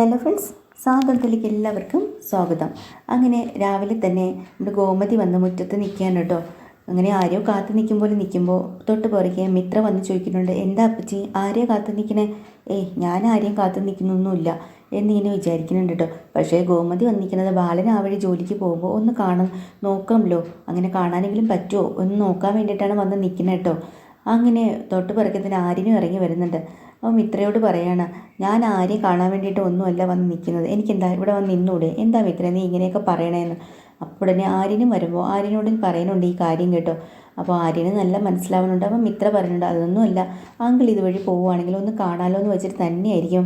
Hello friends സ്വാതന്ത്ര്യത്തിലേക്ക് എല്ലാവർക്കും സ്വാഗതം. അങ്ങനെ രാവിലെ തന്നെ നമ്മുടെ ഗോമതി വന്ന് മുറ്റത്ത് നിൽക്കുകയാണ് കേട്ടോ. അങ്ങനെ ആരെയോ കാത്തു നിൽക്കും പോലെ നിൽക്കുമ്പോൾ തൊട്ട് പുറകെ മിത്ര വന്ന് ചോദിക്കുന്നുണ്ട് എന്താ അപ്പച്ചി ആരെയോ കാത്തു നിൽക്കണേ? ഏയ് ഞാൻ ആരെയും കാത്തു നിൽക്കുന്നൊന്നുമില്ല എന്നിങ്ങനെ വിചാരിക്കുന്നുണ്ട് കേട്ടോ. പക്ഷേ ഗോമതി വന്നിരിക്കുന്നത് ബാലൻ ആ വഴി ജോലിക്ക് പോകുമ്പോൾ ഒന്ന് കാണാൻ നോക്കാമല്ലോ. അങ്ങനെ കാണാനെങ്കിലും പറ്റുമോ? ഒന്ന് നോക്കാൻ വേണ്ടിയിട്ടാണ് വന്ന് നിൽക്കുന്നത് കേട്ടോ. അങ്ങനെ തൊട്ട് പുറകെ തന്നെ ആര്യനും ഇറങ്ങി വരുന്നുണ്ട്. അപ്പോൾ മിത്രയോട് പറയാണ് ഞാൻ ആരെയും കാണാൻ വേണ്ടിയിട്ട് ഒന്നുമല്ല വന്ന് നിൽക്കുന്നത്. എനിക്കെന്താ? ഇവിടെ വന്ന് നിന്നൂടെ? എന്താ മിത്ര നീ ഇങ്ങനെയൊക്കെ പറയണേന്ന്? അപ്പോൾ ഉടനെ ആര്യനും വരുമ്പോൾ ആര്യനോടും പറയുന്നുണ്ട് ഈ കാര്യം കേട്ടോ. അപ്പോൾ ആര്യന് നല്ല മനസ്സിലാവുന്നുണ്ട്. അപ്പം മിത്ര പറയുന്നുണ്ട് അതൊന്നുമല്ല. ആങ്കിൾ ഇതുവഴി പോവുകയാണെങ്കിൽ ഒന്ന് കാണാലോ എന്ന് വെച്ചിട്ട് തന്നെയായിരിക്കും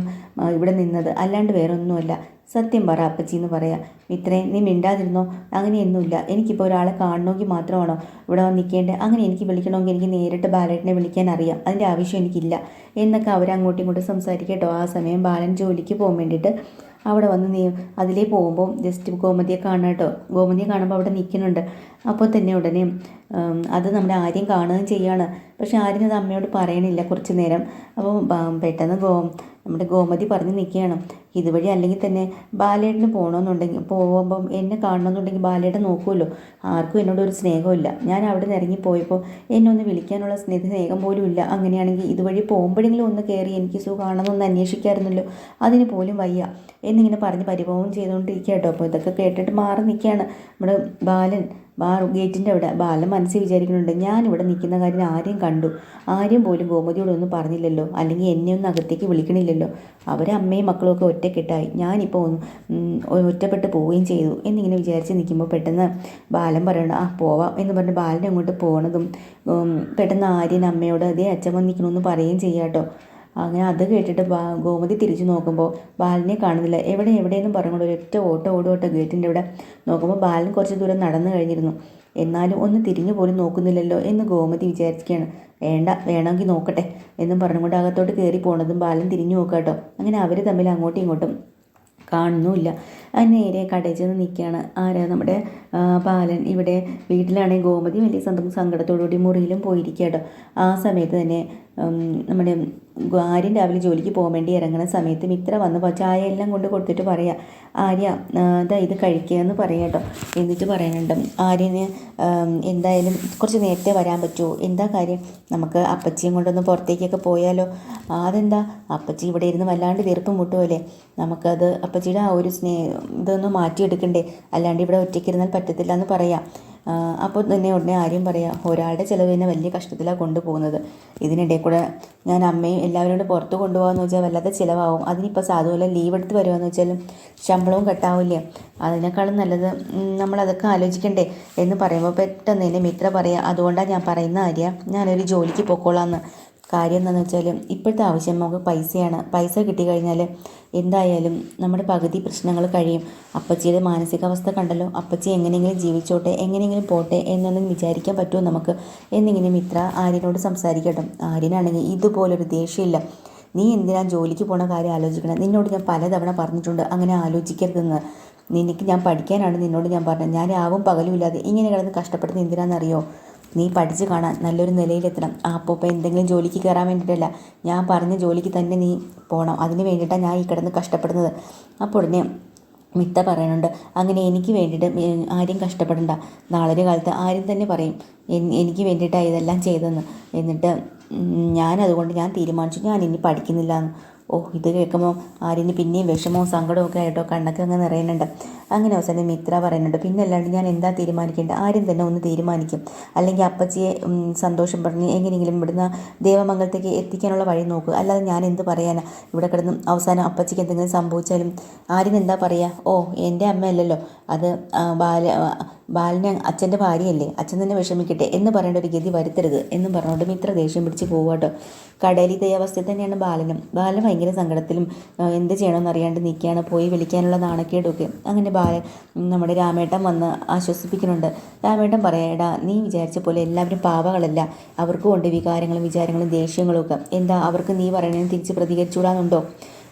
ഇവിടെ നിന്നത്. അല്ലാണ്ട് വേറെ ഒന്നുമല്ല സത്യം പറ അപ്പച്ചി എന്ന് പറയാം. മിത്രേ നീ മിണ്ടാതിരുന്നോ? അങ്ങനെയൊന്നുമില്ല എനിക്കിപ്പോൾ ഒരാളെ കാണണമെങ്കിൽ മാത്രമാണോ ഇവിടെ വന്ന് നിൽക്കേണ്ടത്? അങ്ങനെ എനിക്ക് വിളിക്കണമെങ്കിൽ എനിക്ക് നേരിട്ട് ബാലേട്ടനെ വിളിക്കാൻ അറിയാം. അതിന്റെ ആവശ്യം എനിക്കില്ല. എന്നൊക്കെ അവരങ്ങോട്ടും ഇങ്ങോട്ടും സംസാരിക്കട്ടോ ആ സമയം ബാലൻ ജോലിക്ക് പോകാൻ വേണ്ടിയിട്ട് അവിടെ വന്ന് നീ അതിലേ പോകുമ്പോൾ ജസ്റ്റ് ഗോമതിയെ കാണാം കേട്ടോ. ഗോമതിയെ കാണുമ്പോൾ അവിടെ നിൽക്കുന്നുണ്ട്. അപ്പോൾ തന്നെ ഉടനെ അത് നമ്മുടെ ആര്യം കാണുകയും ചെയ്യാണ് പക്ഷെ ആര്യം അത് അമ്മയോട് പറയണില്ല കുറച്ച് നേരം. അപ്പോൾ പെട്ടെന്ന് ഗോ നമ്മുടെ ഗോമതി പറഞ്ഞ് നിൽക്കുകയാണ്. ഇതുവഴി അല്ലെങ്കിൽ തന്നെ ബാലേട്ടന് പോകണമെന്നുണ്ടെങ്കിൽ പോകുമ്പം എന്നെ കാണണമെന്നുണ്ടെങ്കിൽ ബാലേട്ടൻ നോക്കുമല്ലോ. ആർക്കും എന്നോട് ഒരു സ്നേഹമില്ല ഞാൻ അവിടെ നിന്ന് ഇറങ്ങിപ്പോയപ്പോൾ എന്നെ ഒന്ന് വിളിക്കാനുള്ള സ്നേഹ സ്നേഹം പോലും ഇല്ല. അങ്ങനെയാണെങ്കിൽ ഇതുവഴി പോകുമ്പോഴെങ്കിലും ഒന്ന് കയറി എനിക്ക് സുഖമാണെന്നൊന്ന് അന്വേഷിക്കാമായിരുന്നല്ലോ. അതിന് പോലും വയ്യ. എന്നിങ്ങനെ പറഞ്ഞ് പരിഭവം ചെയ്തുകൊണ്ടിരിക്കുക കേട്ടോ. അപ്പോൾ ഇതൊക്കെ കേട്ടിട്ട് മാറി നിൽക്കുകയാണ് നമ്മുടെ ബാലൻ. ബാർ ഗേറ്റിന്റെ അവിടെ ബാലൻ മനസ്സിൽ വിചാരിക്കുന്നുണ്ട് ഞാനിവിടെ നിൽക്കുന്ന കാര്യം ആരെയും കണ്ടു. ആരും പോലും ഗോമതിയോടൊന്നും പറഞ്ഞില്ലല്ലോ. അല്ലെങ്കിൽ എന്നെ ഒന്നും അകത്തേക്ക് വിളിക്കണില്ലല്ലോ. അവരെ അമ്മയും മക്കളും ഒക്കെ ഒറ്റക്കെട്ടായി. ഞാനിപ്പോൾ ഒറ്റപ്പെട്ട് പോവുകയും ചെയ്തു. എന്നിങ്ങനെ വിചാരിച്ച് നിൽക്കുമ്പോൾ പെട്ടെന്ന് ബാലൻ പറയണം ആ പോവാം എന്ന് പറഞ്ഞ് ബാലൻ അങ്ങോട്ട് പോകണതും പെട്ടെന്ന് ആര്യൻ അമ്മയോട് അതേ അച്ഛൻ വന്നിരിക്കണമെന്ന് പറയുകയും ചെയ്യാട്ടോ അങ്ങനെ അത് കേട്ടിട്ട് ബാ ഗോമതി തിരിച്ചു നോക്കുമ്പോൾ ബാലനെ കാണുന്നില്ല. എവിടെ എവിടെയെന്നും പറഞ്ഞുകൊണ്ട് ഒരൊറ്റ ഓട്ടോ ഓടോട്ടോ ഗേറ്റിന്റെ ഇവിടെ നോക്കുമ്പോൾ ബാലൻ കുറച്ച് ദൂരം നടന്നു കഴിഞ്ഞിരുന്നു. എന്നാലും ഒന്ന് തിരിഞ്ഞു പോലും നോക്കുന്നില്ലല്ലോ എന്ന് ഗോമതി വിചാരിക്കുകയാണ് വേണ്ട വേണമെങ്കിൽ നോക്കട്ടെ എന്നും പറഞ്ഞുകൊണ്ട് അകത്തോട്ട് കയറി പോണതും ബാലൻ തിരിഞ്ഞു നോക്കാട്ടോ കേട്ടോ. അങ്ങനെ അവർ തമ്മിൽ അങ്ങോട്ടും ഇങ്ങോട്ടും കാണുന്നുമില്ല. നേരെ കടയിൽ ചെന്ന് നിൽക്കുകയാണ്. ആരാ നമ്മുടെ ബാലൻ? ഇവിടെ വീട്ടിലാണെങ്കിൽ ഗോമതി വലിയ സന്തോഷം സങ്കടത്തോടുകൂടി മുറിയിലും പോയിരിക്കുക കേട്ടോ. ആ സമയത്ത് തന്നെ നമ്മുടെ ആര്യം രാവിലെ ജോലിക്ക് പോകാൻ വേണ്ടി ഇറങ്ങുന്ന സമയത്ത് മിത്ര വന്ന് ചായ എല്ലാം കൊണ്ട് കൊടുത്തിട്ട് പറയാം ആര്യ അതാ ഇത് കഴിക്കുക എന്ന് പറയാം കേട്ടോ. എന്നിട്ട് പറയുന്നുണ്ട് ആര്യന് എന്തായാലും കുറച്ച് നേരത്തെ വരാൻ പറ്റുമോ എന്താ കാര്യം? നമുക്ക് അപ്പച്ചിയും കൊണ്ടൊന്ന് പുറത്തേക്കൊക്കെ പോയാലോ? അതെന്താ? അപ്പച്ചി ഇവിടെ ഇരുന്ന് വല്ലാണ്ട് വീർപ്പ് മുട്ടുമല്ലേ നമുക്കത് അപ്പച്ചിയുടെ ആ ഒരു സ്നേഹം ഇതൊന്ന് മാറ്റിയെടുക്കണ്ടേ? അല്ലാണ്ട് ഇവിടെ ഒറ്റയ്ക്കിരുന്നാൽ പറ്റത്തില്ല എന്ന് പറയാം. അപ്പോൾ തന്നെ ഉടനെ ആര്യം പറയാം ഒരാളുടെ ചിലവ് തന്നെ വലിയ കഷ്ടത്തിലാണ് കൊണ്ടുപോകുന്നത്. ഇതിനിടയിൽ കൂടെ ഞാൻ അമ്മയും എല്ലാവരും കൂടെ പുറത്ത് കൊണ്ടുപോകാമെന്ന് വെച്ചാൽ വല്ലാത്ത ചിലവാകും അതിനിപ്പോൾ സാധുവല്ല ലീവ് എടുത്ത് വരുമെന്ന് വെച്ചാലും ശമ്പളവും കട്ടാവില്ലേ? അതിനേക്കാളും നല്ലത് നമ്മളതൊക്കെ ആലോചിക്കണ്ടേ എന്ന് പറയുമ്പോൾ പെട്ടെന്ന് തന്നെ മിത്ര പറയാം അതുകൊണ്ടാണ് ഞാൻ പറയുന്ന ആര്യ ഞാനൊരു ജോലിക്ക് പൊക്കോളാന്ന്. കാര്യം എന്താണെന്ന് വെച്ചാൽ ഇപ്പോഴത്തെ ആവശ്യം നമുക്ക് പൈസയാണ്. പൈസ കിട്ടിക്കഴിഞ്ഞാൽ എന്തായാലും നമ്മുടെ പകുതി പ്രശ്നങ്ങൾ കഴിയും. അപ്പച്ചിയുടെ മാനസികാവസ്ഥ കണ്ടല്ലോ. അപ്പച്ചി എങ്ങനെയെങ്കിലും ജീവിച്ചോട്ടെ എങ്ങനെയെങ്കിലും പോട്ടെ എന്നൊന്നും വിചാരിക്കാൻ പറ്റുമോ നമുക്ക്? എന്നിങ്ങനെ മിത്ര ആര്യനോട് സംസാരിക്കട്ടെ. ആര്യനാണെങ്കിൽ ഇതുപോലൊരു ദേഷ്യമില്ല. നീ എന്തിനാ ജോലിക്ക് പോണ കാര്യം ആലോചിക്കണം? നിന്നോട് ഞാൻ പലതവണ പറഞ്ഞിട്ടുണ്ട്. അങ്ങനെ ആലോചിക്കരുതെന്ന്. നിനക്ക് ഞാൻ പഠിക്കാനാണ് നിന്നോട് ഞാൻ പറഞ്ഞത്. ഞാൻ ആവും പകലും ഇല്ലാതെ ഇങ്ങനെ കിടന്ന് കഷ്ടപ്പെടുന്നത് എന്തിനാണെന്നറിയോ? നീ പഠിച്ച് കാണാൻ നല്ലൊരു നിലയിലെത്തണം. ആ അപ്പോൾ ഇപ്പോൾ എന്തെങ്കിലും ജോലിക്ക് കയറാൻ വേണ്ടിയിട്ടല്ല ഞാൻ പറഞ്ഞ ജോലിക്ക് തന്നെ നീ പോകണം അതിന് വേണ്ടിയിട്ടാണ് ഞാൻ ഈ കിടന്ന് കഷ്ടപ്പെടുന്നത്. അപ്പോൾ ഉടനെ മിത്ത പറയുന്നുണ്ട് അങ്ങനെ എനിക്ക് വേണ്ടിയിട്ട് ആരും കഷ്ടപ്പെടണ്ട. നാളൊരു കാലത്ത് ആരും തന്നെ പറയും എനിക്ക് വേണ്ടിയിട്ടാണ് ഇതെല്ലാം ചെയ്തതെന്ന്. എന്നിട്ട് ഞാൻ അതുകൊണ്ട് ഞാൻ തീരുമാനിച്ചു. ഞാൻ ഇനി പഠിക്കുന്നില്ല എന്ന് ഓ ഇത് കേൾക്കുമ്പോൾ ആര്യന് പിന്നെയും വിഷമവും സങ്കടവും ഒക്കെ ആയിട്ടോ? കണ്ണൊക്കെ അങ്ങ് നിറയുന്നുണ്ട്. അങ്ങനെ അവസാനം മിത്ര പറയുന്നുണ്ട് പിന്നെ അല്ലാണ്ട് ഞാൻ എന്താ തീരുമാനിക്കേണ്ടത്? ആരും തന്നെ ഒന്ന് തീരുമാനിക്കും. അല്ലെങ്കിൽ അപ്പച്ചിയെ സന്തോഷം പറഞ്ഞ് എങ്ങനെയെങ്കിലും ഇവിടുന്ന് ദേവമംഗലത്തേക്ക് എത്തിക്കാനുള്ള വഴി നോക്കുക അല്ലാതെ ഞാൻ എന്ത് പറയാനാ? ഇവിടെ കിടന്ന് അവസാനം അപ്പച്ചിക്ക് എന്തെങ്കിലും സംഭവിച്ചാലും ആരും എന്താ പറയുക ഓ എന്റെ അമ്മയല്ലല്ലോ അത് ബാല ബാലിനെ അച്ഛന്റെ ഭാര്യയല്ലേ? അച്ഛൻ തന്നെ വിഷമിക്കട്ടെ എന്ന് പറയേണ്ട ഒരു ഗതി വരുത്തരുത് എന്നും പറഞ്ഞുകൊണ്ട് മിത്ര ദേഷ്യം പിടിച്ച് പോവാട്ടോ കടയിൽ ദയാവസ്ഥയിൽ തന്നെയാണ് ബാലനും. ബാലൻ ഭയങ്കര സങ്കടത്തിലും എന്ത് ചെയ്യണമെന്ന് അറിയാണ്ട് നിൽക്കുകയാണ്. പോയി വിളിക്കാനുള്ള നാണക്കേടൊക്കെ അങ്ങനെ ബാലൻ നമ്മുടെ രാമേട്ടൻ വന്ന് ആശ്വസിപ്പിക്കുന്നുണ്ട്. രാമേട്ടൻ പറയടാ നീ വിചാരിച്ച പോലെ എല്ലാവരും പാവകളല്ല. അവർക്കും ഉണ്ട് വികാരങ്ങളും വിചാരങ്ങളും ദേഷ്യങ്ങളും ഒക്കെ. എന്താ അവർക്ക് നീ പറയണതിന് തിരിച്ച് പ്രതികരിച്ചുകൂടാന്നുണ്ടോ?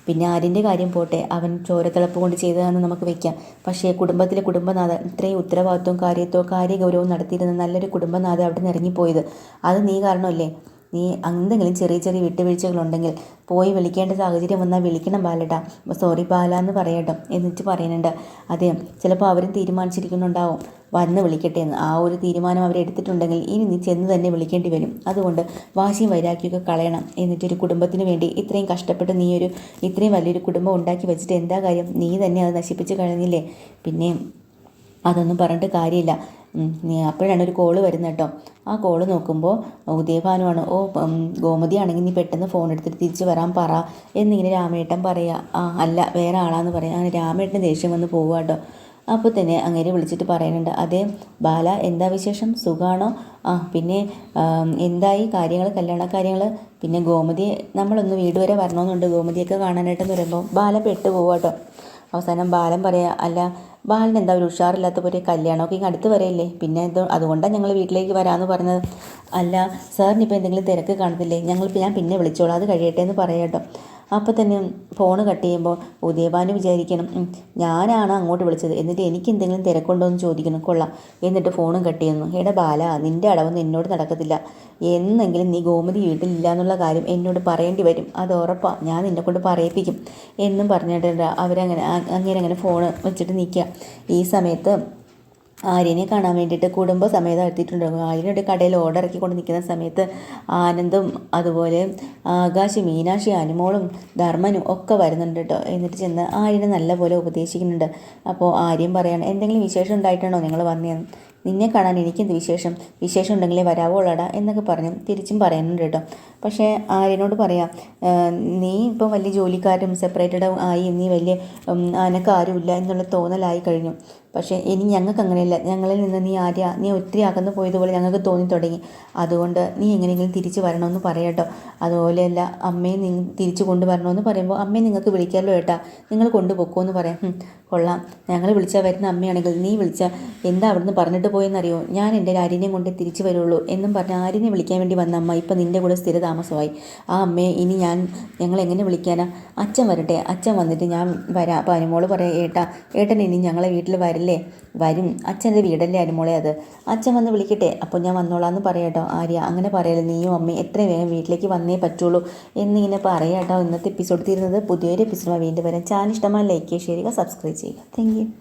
പിന്നെ ആര്യന്റെ കാര്യം പോട്ടെ. അവൻ ചോരത്തിളപ്പ് കൊണ്ട് ചെയ്തതാണെന്ന് നമുക്ക് വെക്കാം. പക്ഷേ കുടുംബത്തിലെ കുടുംബനാഥ ഇത്രയും ഉത്തരവാദിത്വവും കാര്യത്വവും കാര്യഗൗരവും നടത്തിയിരുന്ന നല്ലൊരു കുടുംബനാഥ അവിടെ നിന്ന് ഇറങ്ങിപ്പോയത്. അത് നീ കാരണമല്ലേ? നീ എന്തെങ്കിലും ചെറിയ ചെറിയ വിട്ടുവീഴ്ചകളുണ്ടെങ്കിൽ പോയി വിളിക്കേണ്ട സാഹചര്യം വന്നാൽ വിളിക്കണം ബാലട്ടാ. സോറി ബാല എന്ന് പറയട്ടോ എന്നിട്ട് പറയുന്നുണ്ട്. അതെ ചിലപ്പോൾ അവരും തീരുമാനിച്ചിരിക്കുന്നുണ്ടാവും. വന്ന് വിളിക്കട്ടെ എന്ന്. ആ ഒരു തീരുമാനം അവരെടുത്തിട്ടുണ്ടെങ്കിൽ ഇനി നീ ചെന്ന് തന്നെ വിളിക്കേണ്ടി വരും. അതുകൊണ്ട് വാശിയും വൈരാഗ്യമൊക്കെ കളയണം. എന്നിട്ടൊരു കുടുംബത്തിന് വേണ്ടി ഇത്രയും കഷ്ടപ്പെട്ട് നീ ഒരു ഇത്രയും വലിയൊരു കുടുംബം ഉണ്ടാക്കി വെച്ചിട്ട് എന്താ കാര്യം? നീ തന്നെ അത് നശിപ്പിച്ച് കഴിഞ്ഞില്ലേ പിന്നെ അതൊന്നും പറഞ്ഞിട്ട് കാര്യമില്ല. അപ്പോഴാണ് ഒരു കോൾ വരുന്നത് കേട്ടോ. ആ കോൾ നോക്കുമ്പോൾ ഉദയഭാനുവാണ് ഓ ഗോമതി ആണെങ്കിൽ നീ പെട്ടെന്ന് ഫോൺ എടുത്തിട്ട് തിരിച്ച് വരാൻ പറ. എന്നിങ്ങനെ രാമേട്ടൻ പറയുക ആ അല്ല വേറെ ആളാന്ന് പറയാം. അങ്ങനെ രാമേട്ടൻ ദേഷ്യം വന്ന് പോവുക അപ്പോൾ തന്നെ അങ്ങനെ വിളിച്ചിട്ട് പറയുന്നുണ്ട് അതെ ബാല എന്താ വിശേഷം? സുഖമാണോ ആ പിന്നെ എന്തായി? കാര്യങ്ങൾ കല്യാണ കാര്യങ്ങൾ പിന്നെ ഗോമതി നമ്മളൊന്ന് വീട് വരെ വരണമെന്നുണ്ട് ഗോമതിയൊക്കെ കാണാനായിട്ടെന്ന് പറയുമ്പോൾ ബാല പെട്ടു പോവുക കേട്ടോ അവസാനം ബാലൻ പറയാ അല്ല ബാലൻ എന്താ ഒരു ഉഷാറില്ലാത്ത പോലെ കല്യാണമൊക്കെ ഇങ്ങ് അടുത്ത് വരെയല്ലേ? പിന്നെ എന്തോ അതുകൊണ്ടാണ് ഞങ്ങൾ വീട്ടിലേക്ക് വരാമെന്ന് പറഞ്ഞത്. അല്ല സാറിനിപ്പോൾ എന്തെങ്കിലും തിരക്ക് കാണത്തില്ലേ? ഞങ്ങൾ ഞാൻ പിന്നെ വിളിച്ചോളാം. അത് കഴിയട്ടെ എന്ന് പറയാം കേട്ടോ. അപ്പോൾ തന്നെ ഫോൺ കട്ട് ചെയ്യുമ്പോൾ ഉദയഭാനു വിചാരിക്കണം. ഞാനാണ് അങ്ങോട്ട് വിളിച്ചത്. എന്നിട്ട് എനിക്ക് എന്തെങ്കിലും തിരക്കുണ്ടോ എന്ന് ചോദിക്കണം. കൊള്ളാം. എന്നിട്ട് ഫോണും കട്ട് ചെയ്യുന്നു. എടാ ബാല നിന്റെ അടവൊന്നും എന്നോട് നടക്കത്തില്ല. എന്നെങ്കിലും നീ ഗോമതി വീട്ടിലില്ല എന്നുള്ള കാര്യം എന്നോട് പറയേണ്ടി വരും. അത് ഉറപ്പാണ് ഞാൻ നിന്നെ കൊണ്ട് പറയിപ്പിക്കും. എന്നും പറഞ്ഞിട്ടുണ്ട് അവരങ്ങനെ അങ്ങനെ അങ്ങനെ ഫോൺ വെച്ചിട്ട് നിൽക്കുക ഈ സമയത്ത് ആര്യനെ കാണാൻ വേണ്ടിയിട്ട് കുടുംബസമേതം എത്തിയിട്ടുണ്ടാകും ആര്യനോട് കടയിൽ ഓർഡർ ഇറക്കിക്കൊണ്ട് നിൽക്കുന്ന സമയത്ത് ആനന്ദും അതുപോലെ ആകാശ് മീനാക്ഷി അനുമോളും ധർമ്മനും ഒക്കെ വരുന്നുണ്ട് കേട്ടോ എന്നിട്ട് ചെന്ന് ആര്യനെ നല്ലപോലെ ഉപദേശിക്കുന്നുണ്ട്. അപ്പോൾ ആര്യം പറയാണ് എന്തെങ്കിലും വിശേഷം ഉണ്ടായിട്ടാണോ നിങ്ങൾ വന്നതെന്ന് നിന്നെ കാണാൻ എനിക്കെന്ത് വിശേഷം? വിശേഷം ഉണ്ടെങ്കിലേ വരാവോളടാ എന്നൊക്കെ പറഞ്ഞു തിരിച്ചും പറയുന്നുണ്ട് കേട്ടോ പക്ഷേ ആര്യനോട് പറയാം നീ ഇപ്പോൾ വലിയ ജോലിക്കാരും സെപ്പറേറ്റഡ് ആയി നീ വലിയ ഉം, അനക്ക് ആരുമില്ല എന്നുള്ള തോന്നലായി കഴിഞ്ഞു. പക്ഷേ ഇനി ഞങ്ങൾക്ക് അങ്ങനെയല്ല. ഞങ്ങളിൽ നിന്ന് നീ ആര്യ നീ ഒത്തിരി അകന്നു പോയതുപോലെ ഞങ്ങൾക്ക് തോന്നി തുടങ്ങി. അതുകൊണ്ട് നീ എങ്ങനെയെങ്കിലും തിരിച്ചു വരണമെന്ന് പറയട്ടോ അതുപോലെയല്ല അമ്മയെ നീ തിരിച്ചു കൊണ്ടുവരണമെന്ന് പറയുമ്പോൾ അമ്മയെ നിങ്ങൾക്ക് വിളിക്കാമല്ലോ ഏട്ടാ. നിങ്ങൾ കൊണ്ടുപോക്കോ എന്ന് പറയാം. കൊള്ളാം. ഞങ്ങൾ വിളിച്ചാൽ വരുന്ന അമ്മയാണെങ്കിൽ നീ വിളിച്ച എന്താ അവിടുന്ന് പറഞ്ഞിട്ട് പോയെന്നറിയോ? ഞാൻ എന്റെ ആര്യനെയും കൊണ്ട് തിരിച്ചു വരുള്ളൂ എന്നും പറഞ്ഞ് ആര്യനെ വിളിക്കാൻ വേണ്ടി വന്ന അമ്മ ഇപ്പം നിന്റെ കൂടെ സ്ഥിര താമസമായി. ആ അമ്മയെ ഇനി ഞാൻ ഞങ്ങൾ എങ്ങനെ വിളിക്കാനാ? അച്ഛൻ വരട്ടെ അച്ഛൻ വന്നിട്ട് ഞാൻ വരാം. അപ്പോൾ അനുമോൾ പറയാം ഏട്ടാ ഏട്ടൻ ഇനി ഞങ്ങളെ വീട്ടിൽ വരില്ലേ? വരും. അച്ഛന്റെ വീടല്ലേ അനുമോളെ അത്? അച്ഛൻ വന്ന് വിളിക്കട്ടെ അപ്പോൾ ഞാൻ വന്നോളാം വന്നോളാന്ന് പറയാട്ടോ ആര്യ. അങ്ങനെ പറയല്ലേ നീയും അമ്മയും. എത്രയും വേഗം വീട്ടിലേക്ക് വന്നേ പറ്റുള്ളൂ. എന്നിങ്ങനെ പറയാട്ടോ ഇന്നത്തെ എപ്പിസോഡ് തീരുന്നത് പുതിയൊരു എപ്പിസോഡ് വീണ്ടും വരാം. ചാനൽ ഇഷ്ടമായി ലൈക്ക് ചെയ്യുക സബ്സ്ക്രൈബ് ചെയ്യുക താങ്ക്